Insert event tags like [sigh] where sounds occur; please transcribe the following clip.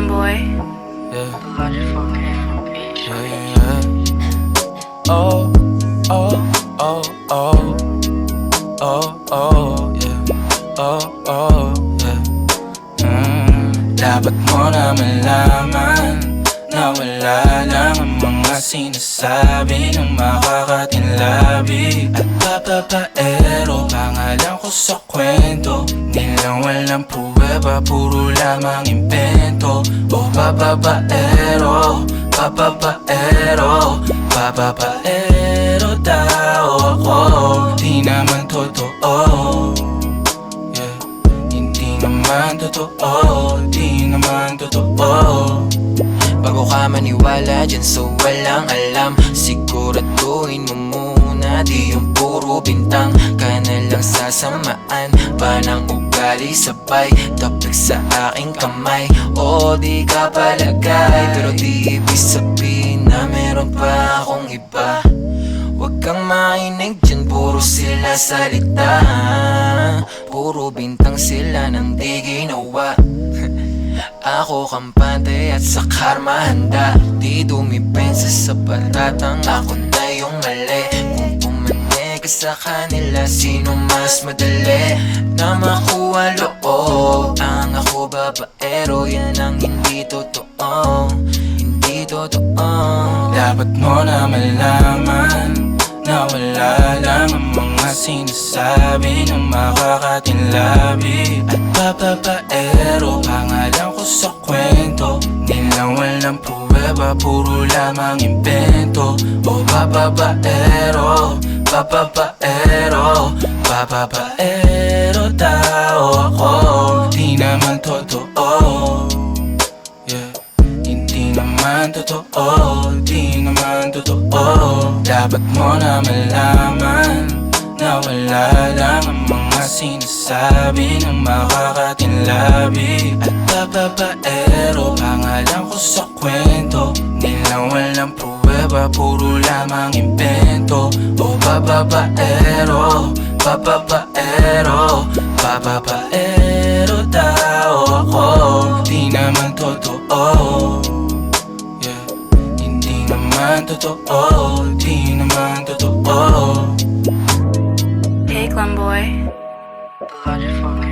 boy. Yeah. Yeah, yeah. Oh, oh, oh, oh. Oh, oh, yeah. Oh, oh, yeah. Mm, dapat mo na malaman na wala lang ang mga sinasabi ng makakatinlabi At papapaero, pangalan ko sa walang pruweba, puro lamang impento O papapaero, papapaero Papapaero daw ako. Di naman totoo. Yeah, hindi naman totoo Di naman totoo. Bago ka maniwala dyan so walang alam. Siguraduhin mo muna Di yung puro bintang. Ka na lang sasamaan Pa ng ugali sabay Tapik sa aking kamay. O di ka palagay. Pero di ibig sabihin na meron pa akong iba. Huwag kang mainig dyan, puro sila salita. Puro bintang sila nang di ginawa. [laughs] Ako kampante at sa karma handa. Di dumipensa sa patatang ako na yung mali sa kanila Sino mas madali na makuha loob? Ang ako babaero yan ang hindi totoo. Hindi totoo. Dapat mo na malaman Na wala lang ang mga sinasabi ng makakatinlabi At papapaero, pangalan ko sa kwento. Nilang walang pruweba, puro lamang impento O papapaero, papapaero Papapaero daw ako. Di naman totoo. Yeah. Hindi naman totoo, di naman totoo. Dapat mo na malaman Na wala lang ang mga sinasabi ng makakatinlabi At papapaero, pangalan ko sa kwento. Nilang walang pruweba, puro lamang impento O papapaero, papapaero Papapaero daw ako. Di naman totoo. Yeah, hindi naman totoo. Di naman totoo. Hey, Glen boy. Logic